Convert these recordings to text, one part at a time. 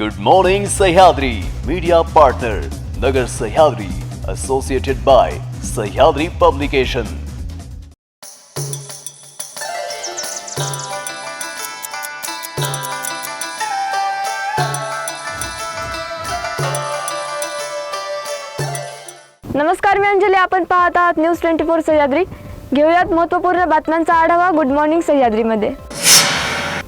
Good morning Sahyadri media partner Nagar Sahyadri associated by Sahyadri publication नमस्कार मी अंजली. आपण पाहत आहात न्यूज ट्वेंटी फोर सह्याद्री घेऊयात महत्त्वपूर्ण बातम्यांचा आढावा. गुड मॉर्निंग सह्याद्रीमध्ये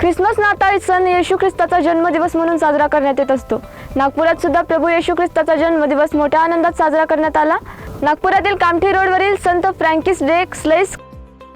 ख्रिसमस नाताळ सण येशू ख्रिस्ताचा जन्मदिवस म्हणून साजरा करण्यात येत असतो. नागपुरात सुद्धा प्रभू येशू ख्रिस्ताचा जन्मदिवस मोठ्या आनंदात साजरा करण्यात आला. नागपुरातील कामठी रोडवरील संत फ्रँकिस डे स्लेस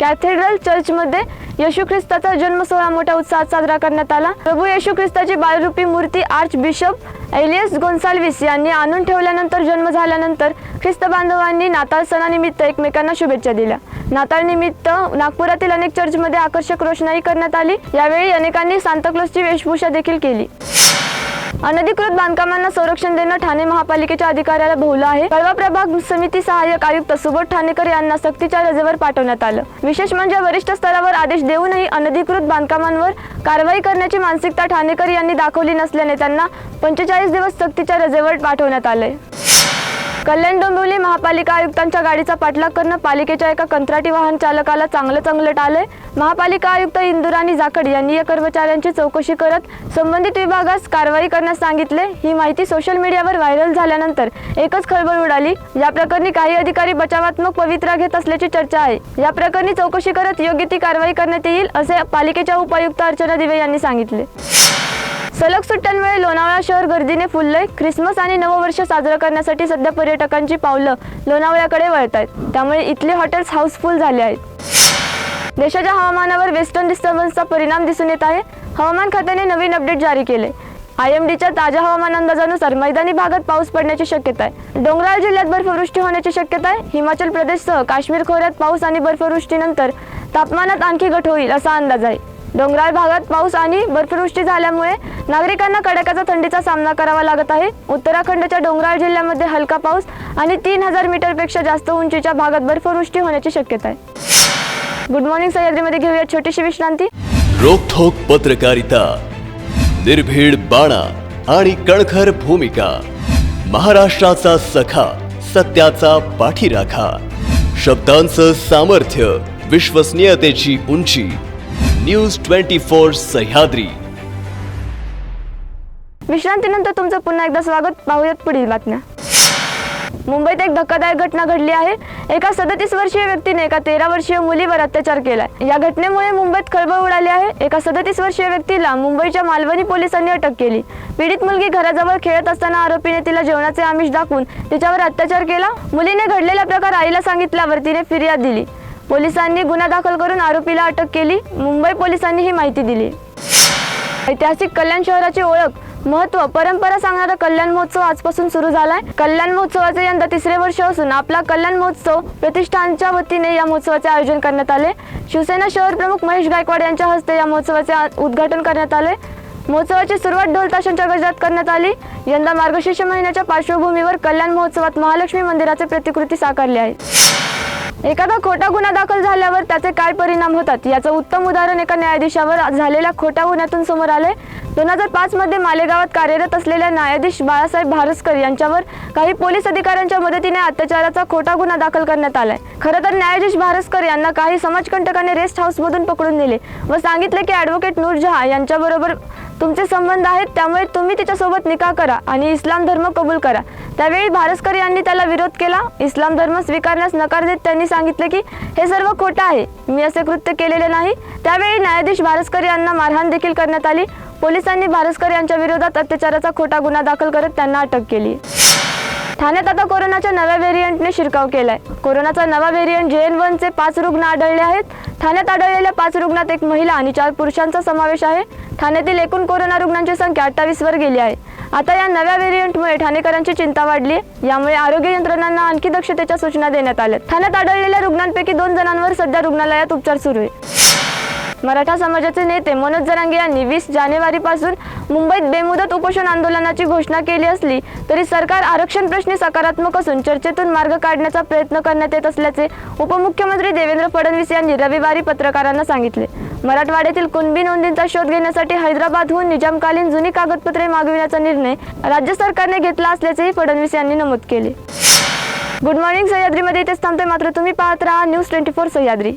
कॅथेड्रल चर्चमध्ये येशू ख्रिस्ताचा जन्म सोहळा मोठ्या उत्साहात साजरा करण्यात आला. प्रभू येशू ख्रिस्ताची बालरूपी मूर्ती आर्च बिशप एलियस गोन्साल्विस यांनी आणून ठेवल्यानंतर जन्म झाल्यानंतर ख्रिस्त बांधवांनी नाताळ सणानिमित्त एकमेकांना शुभेच्छा दिल्या. नाताळ निमित्त नागपुरातील अनेक चर्चमध्ये आकर्षक रोषणाई करण्यात आली. यावेळी अनेकांनी सांताक्लॉसची वेशभूषा देखील केली. अनधिकृत बांधकामांना संरक्षण देणं ठाणे महापालिकेच्या अधिकाऱ्याला भोवलं आहे. कळवा प्रभाग समिती सहाय्यक आयुक्त सुबोध ठाणेकर यांना सक्तीच्या रजेवर पाठवण्यात आलं. विशेष म्हणजे वरिष्ठ स्तरावर आदेश देऊनही अनधिकृत बांधकामांवर कारवाई करण्याची मानसिकता ठाणेकर यांनी दाखवली नसल्याने त्यांना पंचेचाळीस दिवस सक्तीच्या रजेवर पाठवण्यात आलंय. कल्याण डोंबिवली महापालिका आयुक्तांच्या गाडीचा पाठलाग करणं पालिकेच्या एका कंत्राटी वाहन चालकाला चांगलं चांगलं टाळलंय महापालिका आयुक्त इंदुराणी जाखड यांनी या कर्मचाऱ्यांची चौकशी करत संबंधित विभागास कारवाई करण्यास सांगितले. ही माहिती सोशल मीडियावर व्हायरल झाल्यानंतर एकच खळबळ उडाली. या प्रकरणी काही अधिकारी बचावात्मक पवित्रा घेत असल्याची चर्चा आहे. या प्रकरणी चौकशी करत योग्य ती कारवाई करण्यात येईल असे पालिकेच्या उपायुक्त अर्चना दिवे यांनी सांगितले. सलग सुट्ट्यांमुळे लोणावळा शहर गर्दीने फुललंय. ख्रिसमस आणि नववर्ष साजरं करण्यासाठी सध्या पर्यटकांची पावलं लोणावळ्याकडे वळत आहेत त्यामुळे इथले हॉटेल्स हाऊसफुल झाले आहेत. देशाच्या हवामानावर वेस्टर्न डिस्टर्बन्सचा परिणाम दिसून येत आहे. हवामान खात्याने नवीन अपडेट जारी केले आय एम डीच्या ताज्या हवामान अंदाजानुसार मैदानी भागात पाऊस पडण्याची शक्यता आहे. डोंगराळ जिल्ह्यात बर्फवृष्टी होण्याची शक्यता आहे. हिमाचल प्रदेशसह काश्मीर खोऱ्यात पाऊस आणि बर्फवृष्टीनंतर तापमानात आणखी घट होईल असा अंदाज आहे. डोंगराळ भागात पाऊस आणि बर्फवृष्टी झाल्यामुळे नागरिकांना कडाक्याचा थंडीचा सामना करावा लागत आहे. उत्तराखंडच्या डोंगराळ जिल्ह्यामध्ये हलका पाऊस आणि तीन हजार मीटरपेक्षा जास्त उंचीच्या भागात बर्फवृष्टी होण्याची शक्यता आहे. गुड मॉर्निंग सह्याद्रीमध्ये घेऊया छोटीशी विश्रांती. रोखोक पत्रकारिता निर्भीड बाणा आणि कणखर भूमिका महाराष्ट्राचा सखा सत्याचा पाठीराखा शब्दांचं सामर्थ्य विश्वसनीयतेची उंची न्यूज ट्वेंटी फोर सह्याद्री. विश्रांतीनंतर तुमचं पुन्हा एकदा स्वागत. पाहूयात पुढील बातम्या. मुंबईत एक धक्कादायक घटना घडली आहे. एका सदतीस वर्षीय व्यक्तीने एका तेरा वर्षीय मुलीवर अत्याचार केलाय. या घटनेमुळे मुंबईत खळबळ उडाली आहे. एका सदतीस वर्षीय व्यक्तीला मुंबईच्या मालवणी पोलिसांनी अटक केली. पीडित मुलगी घराजवळ खेळत असताना आरोपीने तिला जेवणाचे आमिष दाखवून तिच्यावर अत्याचार केला. मुलीने घडलेला प्रकार आईला सांगितल्यावर तिने फिर्याद दिली. पोलिसांनी गुन्हा दाखल करून आरोपीला अटक केली. मुंबई पोलिसांनी ही माहिती दिली. ऐतिहासिक कल्याण शहराची ओळख महत्त्व परंपरा सांगणारा कल्याण महोत्सव आजपासून सुरू झालाय. कल्याण महोत्सवाचे यंदा तिसरे वर्ष असून आपला कल्याण महोत्सव प्रतिष्ठानच्या वतीने या महोत्सवाचे आयोजन करण्यात आले. शिवसेना शहर प्रमुख महेश गायकवाड यांच्या हस्ते या महोत्सवाचे उद्घाटन करण्यात आले. महोत्सवाची सुरुवात ढोल ताशांच्या गजरात करण्यात आली. यंदा मार्गशीर्ष महिन्याच्या पार्श्वभूमीवर कल्याण महोत्सवात महालक्ष्मी मंदिराचे प्रतिकृती साकारली आहे एखादा खोटा गुन्हा दाखल झाल्यावर त्याचे काय परिणाम होतात? याचं उत्तम उदाहरण एका न्यायाधीशावर झालेल्या खोट्या गुन्ह्यातून समोर आले दोन हजार पाचमध्ये मालेगावात कार्यरत असलेल्या न्यायाधीश बाळासाहेब भारसकर यांच्यावर काही पोलीस अधिकाऱ्यांच्या मदतीने अत्याचाराचा खोटा गुन्हा दाखल करण्यात आलाय. खरं तर न्यायाधीश भारसकर यांना काही समाजकंटकाने रेस्ट हाऊसमधून पकडून नेले व सांगितले की ॲडव्होकेट नूरजहा यांच्याबरोबर तुमचे संबंध आहेत त्यामुळे तुम्ही तिच्यासोबत निकाह करा आणि इस्लाम धर्म कबूल करा. त्यावेळी भारसकर यांनी त्याला विरोध केला. इस्लाम धर्म स्वीकारण्यास नकार देत त्यांनी सांगितले की हे सर्व खोटं आहे. मी असे कृत्य केलेले नाही. त्यावेळी न्यायाधीश भारसकर यांना मारहाण देखील करण्यात आली. पोलिसांनी भारसकर यांच्या विरोधात अत्याचाराचा खोटा गुन्हा दाखल करत त्यांना अटक केली. ठाण्यात आता कोरोनाच्या नव्या व्हेरियंटने शिरकाव केलाय. कोरोनाचा नवा व्हेरियंट जे एन वनचे पाच रुग्ण आढळले आहेत. ठाण्यात आढळलेल्या पाच रुग्णात एक महिला आणि चार पुरुषांचा समावेश आहे. ठाण्यातील एकूण कोरोना रुग्णांची संख्या अठ्ठावीस वर गेली आहे. आता या नव्या व्हेरियंटमुळे ठाणेकरांची चिंता वाढली यामुळे आरोग्य यंत्रणांना आणखी दक्षतेच्या सूचना देण्यात आल्या ठाण्यात आढळलेल्या रुग्णांपैकी दोन जणांवर सध्या रुग्णालयात उपचार सुरू आहे. मराठा समाजाचे नेते मनोज जरांगे यांनी वीस जानेवारीपासून मुंबईत बेमुदत उपोषण आंदोलनाची घोषणा केली असली तरी सरकार आरक्षण प्रश्नी सकारात्मक असून चर्चेतून मार्ग काढण्याचा प्रयत्न करण्यात येत असल्याचे उपमुख्यमंत्री देवेंद्र फडणवीस यांनी रविवारी पत्रकारांना सांगितले. मराठवाड्यातील कुणबी नोंदींचा शोध घेण्यासाठी हैदराबादहून निजामकालीन जुनी कागदपत्रे मागविण्याचा निर्णय राज्य सरकारने घेतला असल्याचेही फडणवीस यांनी नमूद केले. गुड मॉर्निंग सह्याद्रीमध्ये इथेच थांबते मात्र तुम्ही पाहत राहा न्यूज ट्वेंटी फोर सह्याद्री.